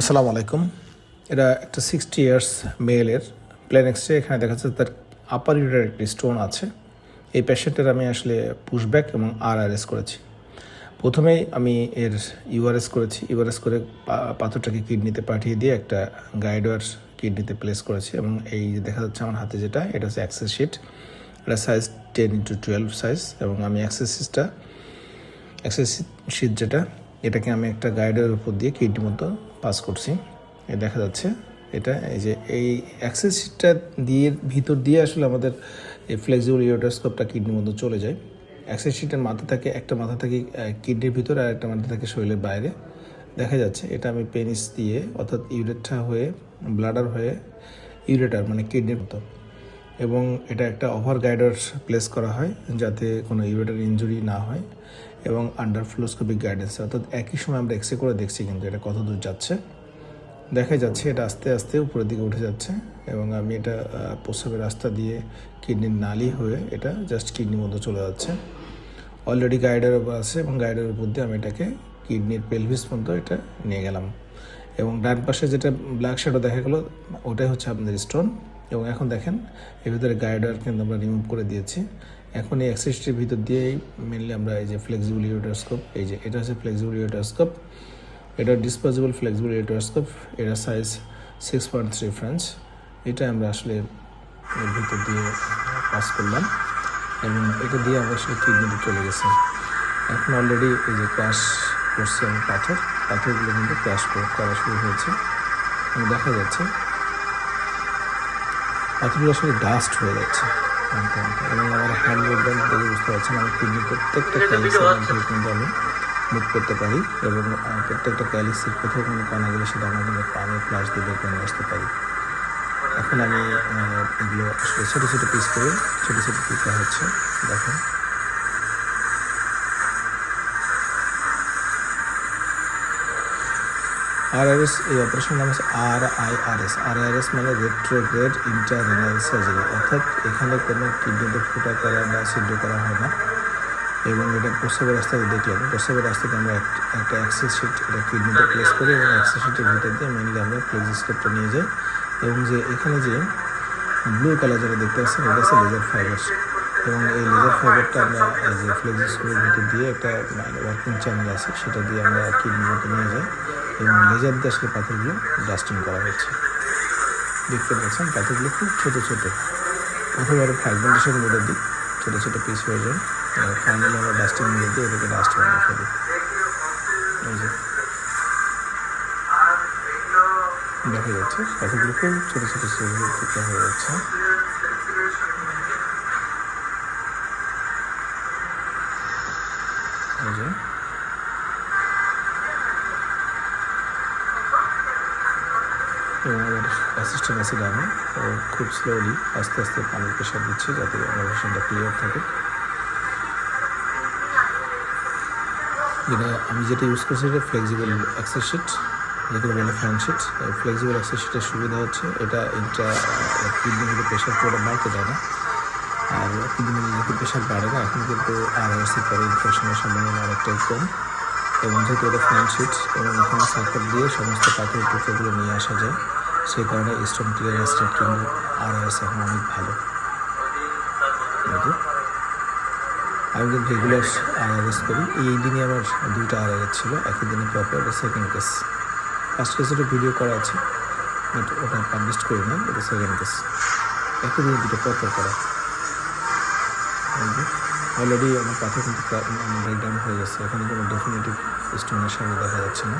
আসসালামু আলাইকুম। এটা একটা সিক্সটি ইয়ার্স মেলের প্লেন এক্সরে এখানে দেখা যাচ্ছে তার আপার ইউটার একটি স্টোন আছে। এই পেশেন্টের আমি আসলে পুশব্যাক এবং আর আর এস করেছি। প্রথমেই আমি এর ইউআরএস করেছি। ইউআরএস করে পাথরটাকে কিডনিতে পাঠিয়ে দিয়ে একটা গাইডওয়ার কিডনিতে প্লেস করেছি এবং এই দেখা যাচ্ছে আমার হাতে যেটা, এটা হচ্ছে অ্যাক্সেস শিট এটা size ten into twelve size এবং আমি অ্যাক্সেস শিটটা অ্যাক্সেস শিট যেটা, এটাকে আমি একটা গাইডের উপর দিয়ে কিডনি মতো পাস করছি। এ দেখা যাচ্ছে, এটা এই যে এই অ্যাক্সেস শিটটা দিয়ে, ভিতর দিয়ে আসলে আমাদের এই ফ্লেক্সিবল ইউটারস্কোপটা কিডনির মতো চলে যায়। অ্যাক্সেস শিটের মাথা থাকে, একটা মাথা থাকে কিডনির ভিতরে আর একটা মাথা থাকে শরীরের বাইরে। দেখা যাচ্ছে, এটা আমি পেনিস দিয়ে, অর্থাৎ ইউরেটটা হয়ে ব্লাডার হয়ে ইউরেটার মানে কিডনির মতো। এবং এটা একটা ওভার গাইডার প্লেস করা হয়, যাতে কোনো ইউরেটার ইনজুরি না হয়। এবং আন্ডার ফ্লোস্কোপিক গাইডেন্স অর্থাৎ একই সময় আমরা এক্সরে করে দেখছি কিন্তু এটা কত দূর যাচ্ছে। দেখা যাচ্ছে এটা আস্তে আস্তে উপরের দিকে উঠে যাচ্ছে এবং আমি এটা প্রস্রাবের রাস্তা দিয়ে কিডনির নালি হয়ে এটা জাস্ট কিডনির মধ্যে চলে যাচ্ছে। অলরেডি গাইডের উপর আছে এবং গাইডের উপর দিয়ে আমি এটাকে কিডনির পেলভিস পর্যন্ত এটা নিয়ে গেলাম। এবং ডান পাশে যেটা ব্ল্যাক শ্যাডো দেখা গেলো, ওটাই হচ্ছে আপনাদের স্টোন এবং এখন দেখেন, এর ভিতরে গাইডার কিন্তু আমরা রিমুভ করে দিয়েছি। এখন এই অ্যাক্সেসটির ভিতর দিয়েই মেনলি আমরা এই যে ফ্লেক্সিবল ইউটারস্কোপ এই যে এটা হচ্ছে ফ্লেক্সিবল ইউটারস্কোপ এটা ডিসপোজেবল ফ্লেক্সিবল ইউটারস্কোপ এটা size six point three French এটা আমরা আসলে এর ভিতর দিয়ে পাস করলাম। এবং এটা দিয়ে আমরা আসলে কিডনিতে চলে গেছে। এখন অলরেডি এই যে ক্র্যাশ করছে আমি পাথর, পাথরগুলো কিন্তু ক্র্যাশ করা শুরু হয়েছে। দেখা যাচ্ছে, পাথরগুলো আসলে ডাস্ট হয়ে যাচ্ছে। এবং আমার হ্যান্ড মুভমেন্ট দেখে বুঝতে পারছেন আমি কিডনি প্রত্যেকটা ক্যালিক্সের মধ্যে কিন্তু আমি মুভ করতে পারি এবং প্রত্যেকটা ক্যালিক্সের কোথাও কোনো কানা গেলে সেটা আমার কিন্তু পানি ফ্লাশ দিয়ে বের করে আসতে পারি। এখন আমি এগুলো আসলে ছোটো ছোটো পিস করে ছোটো ছোটো পিস করা হচ্ছে দেখেন। আরআরএস এই অপারেশন নাম হচ্ছে R I R S R R S মানে রেট্রোগ্রেড ইন্টারনাল সার্জারি অর্থাৎ এখানে কোনো কিডনিতে ফুটা করা বা সিদ্ধ করা হয় না। এবং এটা প্রস্রাবের রাস্তাতে দেখলাম। প্রস্রাবের রাস্তাতে আমরা এক- একটা অ্যাক্সেস শিট এটা কিডনিতে প্লেস করি এবং অ্যাক্সেস শিটের ভিতর দিয়ে মেনলি আমরা ফ্লেক্সিস্কোপটা নিয়ে যাই। এবং যে এখানে যে ব্লু কালার যেটা দেখতে পাচ্ছেন, এটা হচ্ছে লেজার ফাইবার এবং এই লেজার ফাইবারটা আমরা যে ফ্লেক্সিস্কোপের ভিতর দিয়ে একটা ওয়ার্কিং চ্যানেল আছে, সেটা দিয়ে আমরা কিডনির নিয়ে যাই। এবং লেজার দিয়ে আসলে পাথরগুলো ডাস্টিং করা হচ্ছে দেখতে পাচ্ছেন, পাথরগুলো খুব ছোটো ছোটো। প্রথমে আরও ফ্র্যাগমেন্টেশন মধ্যে দিই, ছোটো ছোটো পিস হয়ে যায়। ফাইনালি আমরা ডাস্টিং মিলে দিয়ে এটাকে ডাস্ট বানিয়ে ফেলি। দেখা যাচ্ছে, পাথরগুলো খুব ছোটো ছোটো হয়ে যাচ্ছে। আমার অ্যাসিস্ট্যান্ট আছে ডানে ও খুব স্লোলি আস্তে আস্তে পানির প্রেশার দিচ্ছে যাতে আমার ক্লিয়ার থাকে। যেটা আমি যেটা ইউজ করছি এটা ফ্লেক্সিবল অ্যাক্সেস শিট যেটা বলে ফ্যান শিট ফ্লেক্সিবল অ্যাক্সেস শিটের সুবিধা হচ্ছে এটা এটা কিডনি থেকে প্রেশার পুরোটা বাড়তে দেয় না। আর কিডনি যেহেতু প্রেশার বাড়ে না, এখন কিন্তু আর এর পরে ইনফেকশনের সম্ভাবনা অনেকটাই কম। এবং যেহেতু এটা ফ্যান শিট এবং এখানে সার্কেল দিয়ে সমস্ত পাখির টুকরোগুলো নিয়ে আসা যায়। সেই কারণে স্টোন ক্লিয়ারেন্স রেট কিন্তু আর এস এখন অনেক ভালো? আমি কিন্তু রেগুলার আরআরএস করি। এই দিনই আমার দুইটা আরআরএস ছিল। একই দিনে পরপর সেকেন্ড কেস ফার্স্ট কেসের ভিডিও করা আছে বাট ওটা পাবলিশ করি না, এটা সেকেন্ড কেস একই দিনে দুটো পরপর করা। অলরেডি আমার পাথর কিন্তু ব্রেকডাউন হয়ে গেছে। এখানে কোনো ডেফিনেটিভ স্টোনের সামনে দেখা যাচ্ছে না।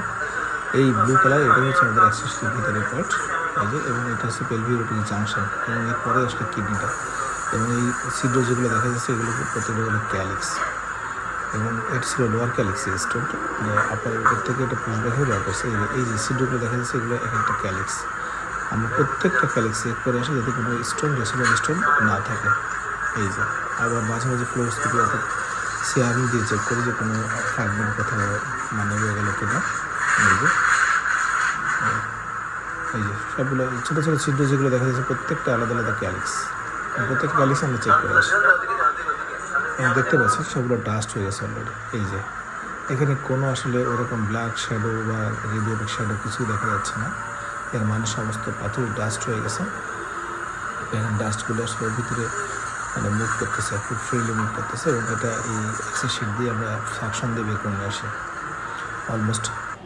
এই ব্লু কালার এটা হচ্ছে আমাদের অ্যাক্সেসটির ভিতরে পট এই যে, এবং এটা হচ্ছে পেলভিওটিক জাংশন এবং এরপরে আসলে কিডনিটা এবং এই সিড্রো যেগুলো দেখা যাচ্ছে, এগুলো প্রত্যেকটা হলো ক্যালিক্স এবং এটা ছিল লোয়ার ক্যালিক্স স্টোনটা মানে আপার এর থেকে এটা পুষব্যাক হয়ে বার করছে এই যে- সিড্রোগুলো দেখা যাচ্ছে, এগুলো এক একটা ক্যালিক্স আমরা প্রত্যেকটা ক্যালিক্স চেক করে আসি যাতে কোনো স্টোন রেসিডেন্ট স্টোন না থাকে। এই যে, আবার মাঝে মাঝে ফ্লোর ফ্লোরস্কোপি অর্থাৎ সিআরমি দিয়ে চেক করি যে কোনো ফ্র্যাগমেন্ট কোথাও মানে হয়ে গেল কিনা। এই যে এই যে, সবগুলো ছোটো ছোটো ছিদ্র যেগুলো দেখা যাচ্ছে, প্রত্যেকটা আলাদা আলাদা ক্যালিক্স প্রত্যেকটা ক্যালিক্স আমরা চেক করে আসি। এবং দেখতে পাচ্ছি, সবগুলো ডাস্ট হয়ে গেছে অলরেডি এই যে, এখানে কোনো আসলে ওরকম ব্ল্যাক শ্যাডো বা রেডিওটিক শ্যাডো কিছুই দেখা যাচ্ছে না। এর মানে সমস্ত পাথর ডাস্ট হয়ে গেছে। ডাস্টগুলো আসলে ভিতরে মানে মুভ করতেছে, খুব ফ্রিলি মুভ করতেছে এবং এটা এই এক্সের শিট দিয়ে আমরা ফাংশন দিয়ে বের করে নিয়ে আসি। অলমোস্ট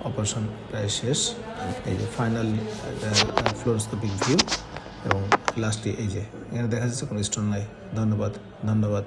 অপারেশন প্রায় শেষ। এই যে ফাইনাল ফ্লোরোস্কোপিক ভিউ এবং লাস্টে এই যে, এখানে দেখা যাচ্ছে কোনো স্টোন নাই। ধন্যবাদ ধন্যবাদ।